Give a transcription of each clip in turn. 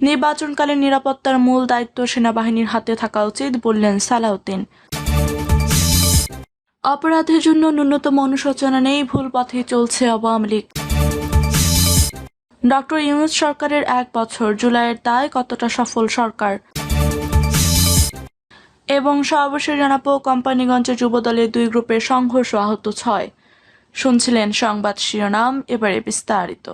নির্বাচনকালীন নিরাপত্তার মূল দায়িত্ব সেনাবাহিনীর হাতে থাকা উচিত বললেন সালাউদ্দিন। অপরাধের জন্য ন্যূনতম অনুশোচনা নেই, ভুল পথে চলছে আওয়ামী লীগ। ডক্টর ইউনুস সরকারের এক বছর, জুলাইয়ের দায় কতটা সফল সরকার? এবং সর্বশেষ জানাব, কোম্পানিগঞ্জে যুবদলের দুই গ্রুপের সংঘর্ষ আহত ছয়। শুনছিলেন সংবাদ শিরোনাম, এবারে বিস্তারিত।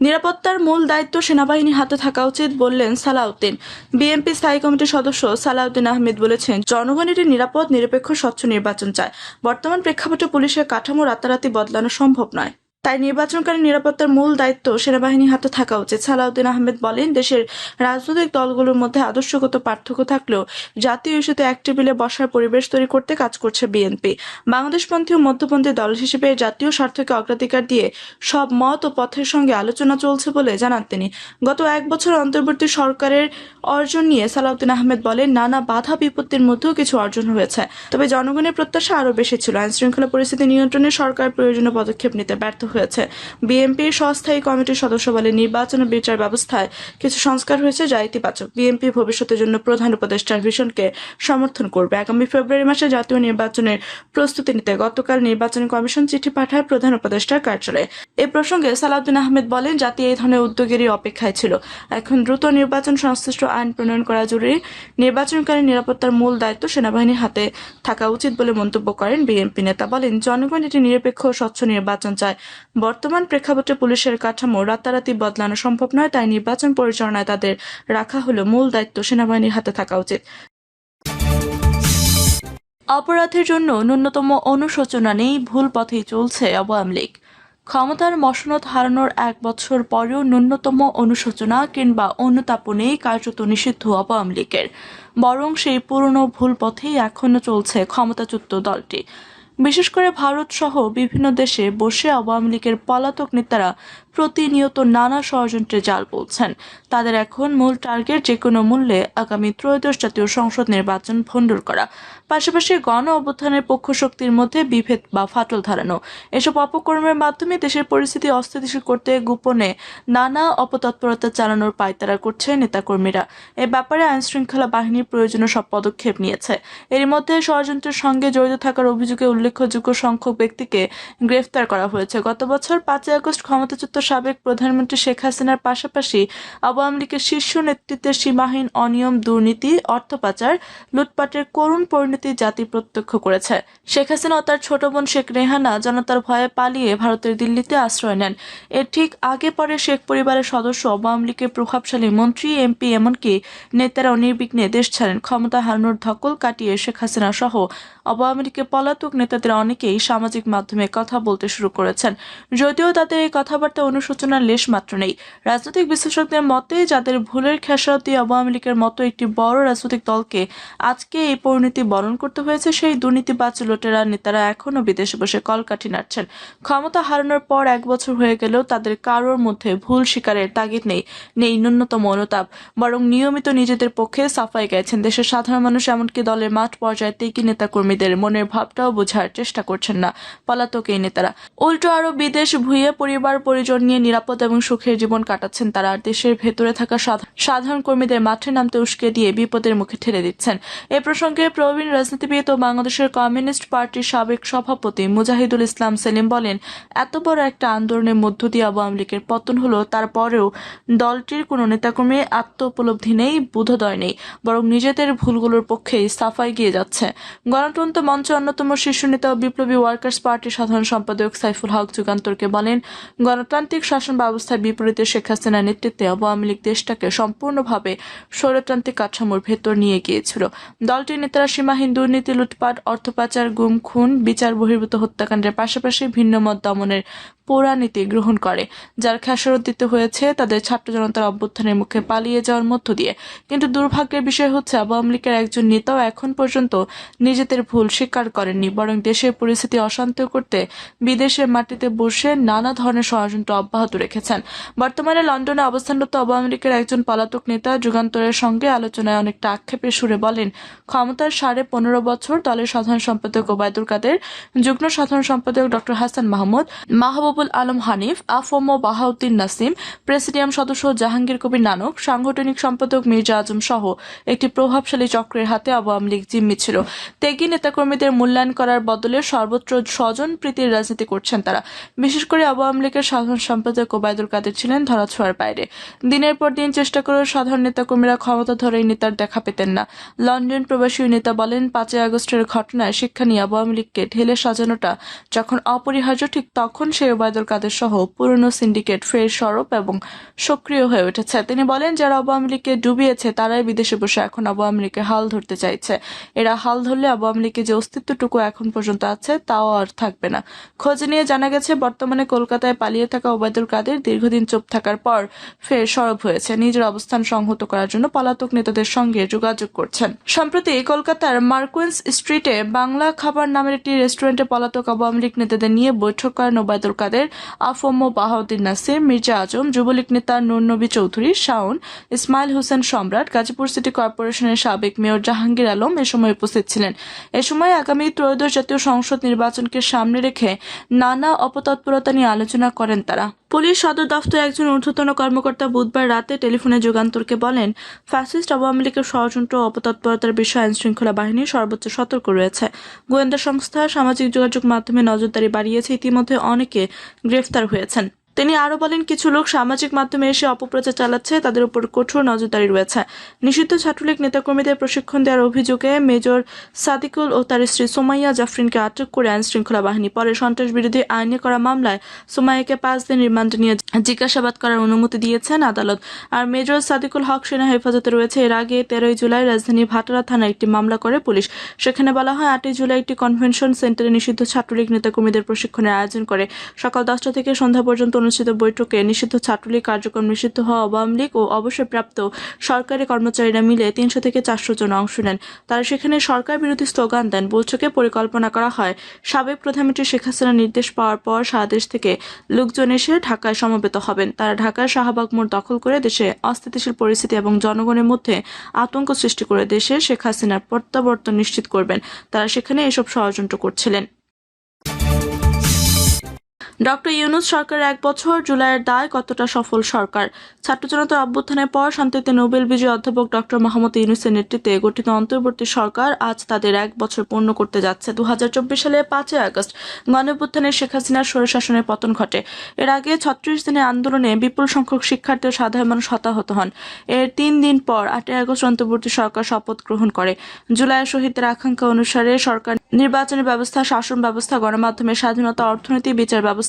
নিরাপত্তার মূল দায়িত্ব সেনাবাহিনীর হাতে থাকা উচিত বললেন সালাউদ্দিন। বিএনপি স্থায়ী কমিটির সদস্য সালাউদ্দিন আহমেদ বলেছেন জনগণ এটি নিরাপদ, নিরপেক্ষ, স্বচ্ছ নির্বাচন চায়। বর্তমান প্রেক্ষাপটে পুলিশের কাঠামো রাতারাতি বদলানো সম্ভব নয়। তাই নির্বাচনকারী নিরাপত্তার মূল দায়িত্ব সেনাবাহিনীর হাতে থাকা উচিত সালাউদ্দিন আহমেদ বলেন, দেশের রাজনৈতিক দলগুলোর মধ্যে আদর্শগত পার্থক্য থাকলেও জাতীয় ইস্যুতে এক টেবিলে বসার পরিবেশ তৈরি করতে কাজ করছে বিএনপি। বাংলাদেশপন্থী ও মধ্যপন্থী দল হিসেবে জাতীয় স্বার্থকে অগ্রাধিকার দিয়ে সব মত ও পথের সঙ্গে আলোচনা চলছে বলে জানান তিনি। গত এক বছর অন্তর্বর্তী সরকারের অর্জন নিয়ে সালাউদ্দিন আহমেদ বলেন, নানা বাধা বিপত্তির মধ্যেও কিছু অর্জন হয়েছে। তবে জনগণের প্রত্যাশা আরও বেশি ছিল। আইন শৃঙ্খলা পরিস্থিতি নিয়ন্ত্রণে সরকার প্রয়োজনীয় পদক্ষেপ নিতে ব্যর্থ হয়েছে। বিএনপির স্বস্থায়ী কমিটির সদস্য বলে নির্বাচন ও বিচার ব্যবস্থায় কিছু সংস্কার হয়েছে যা ইতিবাচক। বিএনপি ভবিষ্যতের জন্য প্রধান উপদেষ্টার ভিশনকে সমর্থন করবে। আগামী ফেব্রুয়ারি মাসে জাতীয় নির্বাচনের প্রস্তুতি নিতে গতকাল নির্বাচন কমিশন চিঠি পাঠায় প্রধান উপদেষ্টার কার্যালয়ে। এ প্রসঙ্গে সালাউদ্দিন আহমেদ বলেন, জাতি এই ধরনের উদ্যোগেরই অপেক্ষায় ছিল। এখন দ্রুত নির্বাচন, সংশ্লিষ্ট আইন প্রণয়ন করা জরুরি। নির্বাচনকারী নিরাপত্তার মূল দায়িত্ব সেনাবাহিনীর হাতে থাকা উচিত বলে মন্তব্য করেন বিএনপি নেতা। বলেন, জনগণ এটি নিরপেক্ষ স্বচ্ছ নির্বাচন চায়। বর্তমান প্রেক্ষাপটে পুলিশের কাঠামো রাতারাতি বদলানো সম্ভব নয়, তাই নির্বাচন পরিচালনায় তাদের রাখা হলো মূল দায়িত্ব সেনাবাহিনীর হাতে থাকা উচিত। অপরাধের জন্য ন্যূনতম অনুশোচনা নেই, ভুল পথেই চলছে আওয়ামী লীগ। ক্ষমতার মসনদ হারানোর এক বছর পরেও ন্যূনতম অনুশোচনা কিংবা অনুতাপনেই কার্যত নিষিদ্ধ আওয়ামী লীগের। বরং সেই পুরনো ভুল পথেই এখনও চলছে ক্ষমতাচ্যুত দলটি। বিশেষ করে ভারত সহ বিভিন্ন দেশে বসে আওয়ামী লীগের পলাতক নেতারা প্রতিনিয়ত নানা ষড়যন্ত্রে জাল বলছেন। তাদের এখন মূল টার্গেট যে কোনো মূল্যে আগামী ত্রয়োদশ জাতীয় সংসদ নির্বাচন ভণ্ডুল করা। পাশাপাশি গণ অভ্যুত্থানের পক্ষ শক্তির মধ্যে বিভেদ বা ফাটল ধারানো। এসব অপকর্মের মাধ্যমে দেশের পরিস্থিতি অস্থিতিশীল করতে গোপনে নানা অপতৎপরতা চালানোর পায়তারা করছে নেতাকর্মীরা। এ ব্যাপারে আইন শৃঙ্খলা বাহিনীর প্রয়োজনীয় সব পদক্ষেপ নিয়েছে। এর মধ্যে ষড়যন্ত্রের সঙ্গে জড়িত থাকার অভিযোগে উল্লেখযোগ্য সংখ্যক ব্যক্তিকে গ্রেফতার করা হয়েছে। গত বছর পাঁচই আগস্ট ক্ষমতাচ্যুত সাবেক প্রধানমন্ত্রী শেখ হাসিনার পাশাপাশি আওয়ামী লীগের শীর্ষ নেতৃত্বের সীমাহীন অনিয়ম দুর্নীতি, অর্থ পাচার, লুটপাটের করুণ পরিণতি জাতি প্রত্যক্ষ করেছে। শেখ হাসিনা ও তার ছোট বোন শেখ রেহানা জনতার ভয়ে পালিয়ে ভারতের দিল্লিতে আশ্রয় নেন। এর ঠিক আগে পরে শেখ পরিবারের সদস্য, আওয়ামী লীগের প্রভাবশালী মন্ত্রী, এমপি এমনকি নেতারাও নির্বিঘ্নে দেশ ছাড়েন। ক্ষমতা হারানোর ধকল কাটিয়ে শেখ হাসিনা সহ আওয়ামী লীগের পলাতক নেতাদের অনেকেই সামাজিক মাধ্যমে কথা বলতে শুরু করেছেন। যদিও তাদের এই কথাবার্তা অনুশোচনার লেশ মাত্র নেই। রাজনৈতিক বিশ্লেষকদের মতে, যাদের ভুলের খেসারত দিয়ে আওয়ামী লীগের মতো একটি বড় রাজনৈতিক দলকে আজকে এই পরিণতি বরণ করতে হয়েছে, সেই দুর্নীতিবাজ লোটেরা নেতারা এখনও বিদেশে বসে কলকাঠি নাড়ছেন। ক্ষমতা হারানোর পর এক বছর হয়ে গেলেও তাদের কারোর মধ্যে ভুল স্বীকারের তাগিদ নেই নেই ন্যূনতম অনুতাপ। বরং নিয়মিত নিজেদের পক্ষে সাফাই গেছেন দেশের সাধারণ মানুষ, এমনকি দলের মাঠ পর্যায়ে তেকি নেতাকর্মীদের মনের ভাবটাও বোঝার চেষ্টা করছেন না পলাতক এই নেতারা। উল্টো আরও বিদেশ ভুইয়ে পরিবার পরিজন নিয়ে নিরাপদ এবং সুখের জীবন কাটাচ্ছেন তারা। আর দেশের ভেতরে থাকা সাধারণ কর্মীদের মাঠে নামতে উস্কে দিয়ে বিপদের মুখে ঠেলে দিচ্ছেন। এ প্রসঙ্গে প্রবীণ রাজনীতিবিদ ও বাংলাদেশের কমিউনিস্ট পার্টির সাবেক সভাপতি মুজাহিদুল ইসলাম সেলিম বলেন, এত বড় একটা আন্দোলনের মধ্য দিয়ে আওয়ামী লীগের পতন হলো, তারপরেও দলটির কোনো নেতাকর্মী আত্ম উপলব্ধি নেই, বোধোদয় নেই, বরং নিজেদের ভুলগুলোর পক্ষেই সাফাই গিয়ে যাচ্ছে। গণতন্ত্র মঞ্চে অন্যতম শীর্ষ নেতা ও বিপ্লবী ওয়ার্কার্স পার্টির সাধারণ সম্পাদক সাইফুল হক যুগান্তরকে বলেন গণতান্ত্রিক শাসন ব্যবস্থার বিপরীতে শেখ হাসিনার নেতৃত্বে আওয়ামী লীগ দেশটাকে সম্পূর্ণভাবে স্বৈরতান্ত্রিক কাঠামোর ভেতর নিয়ে গিয়েছিল। দলটির নেতারা সীমাহীন দুর্নীতি, লুটপাট অর্থ পাচার গুম, খুন, বিচার বহির্ভূত হত্যাকাণ্ডের পাশাপাশি ভিন্ন মত দমনের পোড়া নীতি গ্রহণ করে, যার খেসারত দিতে হয়েছে তাদের ছাত্র জনতার অভ্যুত্থানের মুখে পালিয়ে যাওয়ার মধ্য দিয়ে। কিন্তু দুর্ভাগ্যের বিষয় হচ্ছে, আওয়ামী লীগের একজন নেতাও এখন পর্যন্ত নিজেদের ভুল স্বীকার করেননি, বরং দেশের পরিস্থিতি অশান্ত করতে বিদেশের মাটিতে বসে নানা ধরনের ষড়যন্ত্র অব্যাহত রেখেছেন। বর্তমানে লন্ডনে অবস্থানরত আওয়ামী লীগের একজন পলাতক নেতা যুগান্তরের সঙ্গে আলোচনায় অনেকটা আক্ষেপের সুরে বলেন, ক্ষমতার সাড়ে পনেরো বছর দলের সাধারণ সম্পাদক ওবায়দুল কাদের, যুগ্ম সাধারণ সম্পাদক ডক্টর হাসান মাহমুদ, মাহবুবুল আলম হানিফ, আফম বাহাউদ্দিন নাসিম, প্রেসিডিয়াম সদস্য জাহাঙ্গীর কবির নানক, সাংগঠনিক সম্পাদক মির্জা আজম সহ একটি প্রভাবশালী চক্রের হাতে আওয়ামী লীগ জিম্মি ছিল। ত্যাগী নেতাকর্মীদের মূল্যায়ন করার বদলে সর্বত্র স্বজন প্রীতির রাজনীতি করছেন তারা। বিশেষ করে আওয়ামী লীগের সাধারণ সম্পাদক ওবায়দুল কাদের ছিলেন ধরাছোঁয়ার বাইরে। দিনের পর দিন চেষ্টা করেও সাধারণ নেতাকর্মীরা ক্ষমতা ধরে নেতার দেখা পেতেন না। লন্ডন প্রবাসী নেতা বলেন, পাঁচই আগস্টের ঘটনায় শিক্ষা নিয়ে আওয়ামী লীগকে ঢেলে সাজানোটা যখন অপরিহার্য, ঠিক তখন সেই ওবায়দুল কাদের সহ পুরনো সিন্ডিকেট ফের সরব এবং সক্রিয় হয়ে উঠেছে। তিনি বলেন, যারা আওয়ামী লীগকে ডুবিয়েছে, তারাই বিদেশে বসে এখন আওয়ামী লীগের হাল ধরতে চাইছে। এরা হাল ধরলে আওয়ামী লীগের যে অস্তিত্বটুকু এখন পর্যন্ত আছে, তাও আর থাকবে না। খোঁজ নিয়ে জানা গেছে, বর্তমানে কলকাতায় পালিয়ে থাকা ওবায়দুল কাদের দীর্ঘদিন চুপ থাকার পর ফের সরব হয়েছে। নিজের অবস্থান সংহত করার জন্য পলাতক নেতাদের সঙ্গে যোগাযোগ করছেন। সম্প্রতি কলকাতার মার্কুইন্স স্ট্রিটে বাংলা খাবার নামের একটি রেস্টুরেন্টে পলাতক আওয়ামী লীগ নেতাদের নিয়ে বৈঠক করেন ওবায়দুল কাদের, আফম বাহাউদ্দিন নাসির, মির্জা আজম, যুবলীগ নেতা নুরনবী চৌধুরী, শাওন, ইসমাইল হোসেন সম্রাট, গাজীপুর সিটি কর্পোরেশনের সাবেক মেয়র জাহাঙ্গীর আলম এ সময় উপস্থিত ছিলেন। এ সময় আগামী ত্রয়োদশ জাতীয় সংসদ নির্বাচনকে সামনে রেখে নানা অপতৎপরতা নিয়ে আলোচনা করেন তারা। পুলিশ সদর দফতর একজন ঊর্ধ্বতন কর্মকর্তা বুধবার রাতে টেলিফোনে যুগান্তরকে বলেন, ফ্যাসিস্ট আওয়ামী লীগের ষড়যন্ত্র অপতৎপরতার বিষয়ে আইন শৃঙ্খলা বাহিনী সর্বোচ্চ সতর্ক রয়েছে। গোয়েন্দা সংস্থা সামাজিক যোগাযোগ মাধ্যমে নজরদারি বাড়িয়েছে। ইতিমধ্যে অনেকে গ্রেফতার হয়েছেন। তিনি আরও বলেন, কিছু লোক সামাজিক মাধ্যমে এসে অপপ্রচার চালাচ্ছে, তাদের উপর কঠোর নজরদারি রয়েছে। নিষিদ্ধ ছাত্রলীগ নেতাকর্মীদের প্রশিক্ষণ দেওয়ার অভিযোগে মেজর সাদিকুল ও তার স্ত্রী সোমাইয়া জাফরিনকে আটক করে আইন শৃঙ্খলা বাহিনী। পরে সন্ত্রাস বিরোধী আইনে করা মামলায় সোমাইয়াকে পাঁচ দিন রিমান্ডে নিয়ে জিজ্ঞাসাবাদ করার অনুমতি দিয়েছেন আদালত। আর মেজর সাদিকুল হক সেনা হেফাজতে রয়েছে। এর আগে তেরোই জুলাই রাজধানী ভাটারা থানায় একটি মামলা করে পুলিশ। সেখানে বলা হয়, আটই জুলাই একটি কনভেনশন সেন্টারে নিষিদ্ধ ছাত্রলীগ নেতাকর্মীদের প্রশিক্ষণের আয়োজন করে। সকাল দশটা থেকে সন্ধ্যা পর্যন্ত অনুষ্ঠিত বৈঠকে নিষিদ্ধ ছাত্রলীগ কার্যক্রম নিষিদ্ধ হওয়া আওয়ামী লীগ ও অবসরপ্রাপ্ত সরকারি কর্মচারীরা মিলে তিনশো থেকে চারশো জন অংশ নেন। তারা সেখানে সরকার বিরোধী স্লোগান দেন। বৈঠকে পরিকল্পনা করা হয়, সাবেক প্রধানমন্ত্রী শেখ হাসিনার নির্দেশ পাওয়ার পর সারা দেশ থেকে লোকজন এসে ঢাকায় সমবেত হবেন। তারা ঢাকার শাহবাগ মোড় দখল করে দেশে অস্থিতিশীল পরিস্থিতি এবং জনগণের মধ্যে আতঙ্ক সৃষ্টি করে দেশে শেখ হাসিনার প্রত্যাবর্তন নিশ্চিত করবেন। তারা সেখানে এসব ষড়যন্ত্র করছিলেন। ডক্টর ইউনুস সরকার এক বছর জুলাইয়ের দায় কতটা সফল সরকার? ছাত্র জনতার অভ্যুত্থানের পর শান্তিতে নোবেল বিজয়ী অধ্যাপক ডক্টর মোহাম্মদ ইউনুসের নেতৃত্বে গঠিত অন্তর্বর্তী সরকার আজ তাদের এক বছর পূর্ণ করতে যাচ্ছে। দু সালে পাঁচই আগস্ট গণঅভ্যুত্থানের শেখ হাসিনার স্বৈরশাসনের পতন ঘটে। এর আগে ছত্রিশ দিনের আন্দোলনে বিপুল সংখ্যক শিক্ষার্থী ও সাধারণ মানুষ হতাহত হন। এর তিন দিন পর আটই আগস্ট অন্তর্বর্তী সরকার শপথ গ্রহণ করে। জুলাইয়ের শহীদদের আকাঙ্ক্ষা অনুসারে সরকার নির্বাচনী ব্যবস্থা, শাসন ব্যবস্থা, গণমাধ্যমের স্বাধীনতা, অর্থনীতি, বিচার ব্যবস্থা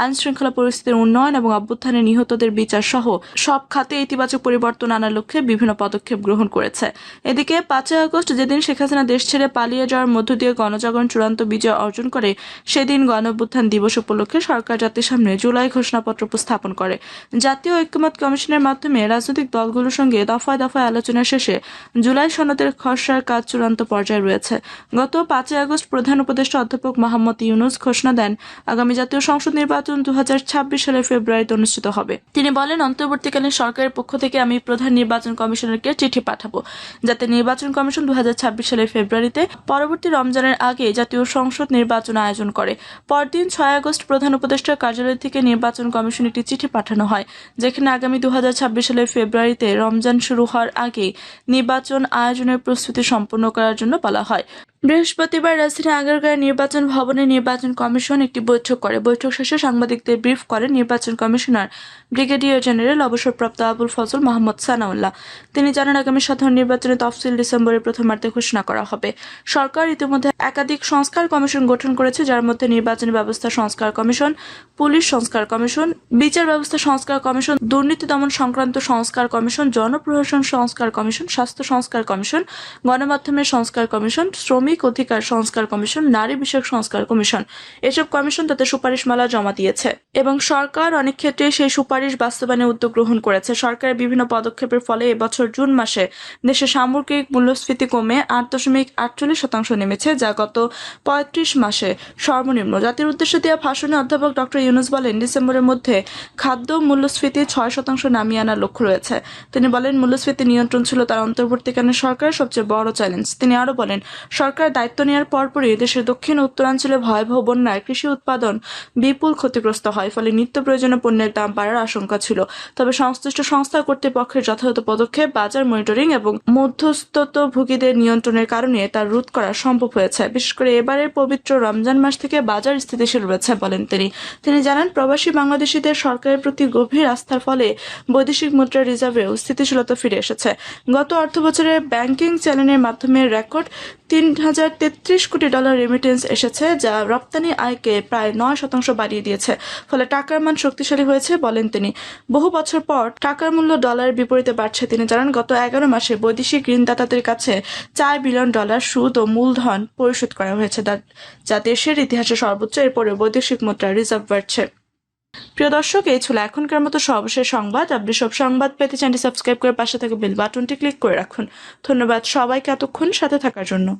আইন শৃঙ্খলা পরিস্থিতির উন্নয়ন এবং অভ্যুত্থানে নিহতদের বিচার সহ সব খাতে ইতিবাচক পরিবর্তন আনার লক্ষ্যে বিভিন্ন পদক্ষেপ গ্রহণ করেছে। এদিকে পাঁচই আগস্ট যেদিন শেখ হাসিনা দেশ ছেড়ে পালিয়ে যাওয়ার মধ্য দিয়ে গণজাগরণ চূড়ান্ত বিজয় অর্জন করে, সেদিন গণ অভ্যুত্থান দিবস উপলক্ষে সরকার জাতির সামনে জুলাই ঘোষণাপত্র উপস্থাপন করে। জাতীয় ঐক্যমত কমিশনের মাধ্যমে রাজনৈতিক দলগুলোর সঙ্গে দফায় দফায় আলোচনা শেষে জুলাই সনদের খসড়ার কাজ চূড়ান্ত পর্যায়ে রয়েছে। গত পাঁচই আগস্ট প্রধান উপদেষ্টা অধ্যাপক মোহাম্মদ ইউনুস ঘোষণা দেন, আগামী জাতীয় সংসদ নির্বাচন দু সালের ফেব্রুয়ারিতে অনুষ্ঠিত হবে। তিনি বলেন, অন্তর্বর্তীকালীন সরকারের পক্ষ থেকে আমি প্রধান নির্বাচন কমিশনারকে চিঠি পাঠাবো, যাতে নির্বাচন কমিশন দু সালের ফেব্রুয়ারিতে পরবর্তী রমজানের আগে জাতীয় সংসদ নির্বাচন আয়োজন করে। পরদিন ছয় আগস্ট প্রধান উপদেষ্টার কার্যালয় থেকে নির্বাচন কমিশন একটি চিঠি পাঠানো হয়, যেখানে আগামী দু হাজার ছাব্বিশ সালের ফেব্রুয়ারিতে রমজান শুরু হওয়ার আগে নির্বাচন আয়োজনের প্রস্তুতি সম্পন্ন করার জন্য বলা হয়। বৃহস্পতিবার রাজধানী আগারগাঁয়ের নির্বাচন ভবনে নির্বাচন কমিশন একটি বৈঠক করে। বৈঠক শেষে সাংবাদিকদের ব্রিফ করেন নির্বাচন কমিশনার, ব্রিগেডিয়ার জেনারেল অবসরপ্রাপ্ত আবুল ফজল মোহাম্মদ সানাউল্লাহ। তিনি জানান, আগামী সাধারণ নির্বাচনের তফসিল ডিসেম্বরের প্রথমার্ধে ঘোষণা করা হবে। সরকার ইতিমধ্যে একাধিক সংস্কার কমিশন গঠন করেছে, যার মধ্যে নির্বাচনী ব্যবস্থা সংস্কার কমিশন, পুলিশ সংস্কার কমিশন, বিচার ব্যবস্থা সংস্কার কমিশন, দুর্নীতি দমন সংক্রান্ত সংস্কার কমিশন, জনপ্রশাসন সংস্কার কমিশন, স্বাস্থ্য সংস্কার কমিশন, গণমাধ্যমের সংস্কার কমিশন, শ্রমিক মানবিক অধিকার সংস্কার কমিশন, নারী বিষয়ক সংস্কার কমিশন। এসব কমিশন তাদের সুপারিশমালা জমা দিয়েছে। এবং সরকার অনেক ক্ষেত্রে সেই সুপারিশ বাস্তবায়নের উদ্যোগ গ্রহণ করেছে। সরকারের বিভিন্ন পদক্ষেপের ফলে এবছর জুন মাসে দেশে সামগ্রিক মূল্যস্ফীতি কমে আট দশমিক আটচল্লিশ শতাংশ নেমেছে, যা গত পঁয়ত্রিশ মাসে সর্বনিম্ন। জাতির উদ্দেশ্যে দেওয়া ভাষণে অধ্যাপক ডক্টর ইউনুস বলেন, ডিসেম্বরের মধ্যে খাদ্য মূল্যস্ফীতি ছয় শতাংশ নামিয়ে আনার লক্ষ্য রয়েছে। তিনি বলেন, মূল্যস্ফীতি নিয়ন্ত্রণ ছিল তার অন্তর্বর্তীকালীন সরকারের সবচেয়ে বড় চ্যালেঞ্জ। তিনি আরও বলেন, সরকার দায়িত্ব নেওয়ার পরপরই দেশের দক্ষিণ উত্তরাঞ্চলে ভয়াবহ বন্যায় কৃষি উৎপাদন বিপুল ক্ষতিগ্রস্ত হয়, ফলে নিত্য প্রয়োজনীয় পণ্যের দাম বাড়ার আশঙ্কা ছিল। তবে সংশ্লিষ্ট সংস্থা কর্তৃপক্ষের যথাযথ পদক্ষেপ, বাজার মনিটরিং এবং মধ্যস্থতভোগীদের নিয়ন্ত্রণের কারণে তা রোধ করা সম্ভব হয়েছে। বিশেষ করে এবারের পবিত্র রমজান মাস থেকে বাজার স্থিতিশীল রয়েছে বলেন তিনি। তিনি জানান, প্রবাসী বাংলাদেশিদের সরকারের প্রতি গভীর আস্থার ফলে বৈদেশিক মুদ্রা রিজার্ভেও স্থিতিশীলতা ফিরে এসেছে। গত অর্থ বছরে ব্যাংকিং চ্যানেলের মাধ্যমে রেকর্ড তিন হাজার তেত্রিশ কোটি ডলার রেমিটেন্স এসেছে, যা রপ্তানি আয়কে প্রায় নয় শতাংশ বাড়িয়ে দিয়েছে। ফলে টাকার মান শক্তিশালী হয়েছে বলেন তিনি। বহু বছর পর টাকার মূল্য ডলারের বিপরীতে বাড়ছে তিনি জানান, গত এগারো মাসে বৈদেশিক ঋণদাতাদের কাছে চার বিলিয়ন ডলার সুদ ও মূলধন পরিশোধ করা হয়েছে যা- দেশের ইতিহাসে সর্বোচ্চ, এরপরে বৈদেশিক মুদ্রা রিজার্ভ বাড়ছে। প্রিয় দর্শক, এই ছিল এখনকার মতো সর্বশেষ সংবাদ। আপনি সব সংবাদ পেতে চ্যানেলটি সাবস্ক্রাইব করে পাশে থাকা বেল বাটনটি ক্লিক করে রাখুন। ধন্যবাদ সবাইকে এতক্ষণ সাথে থাকার জন্য।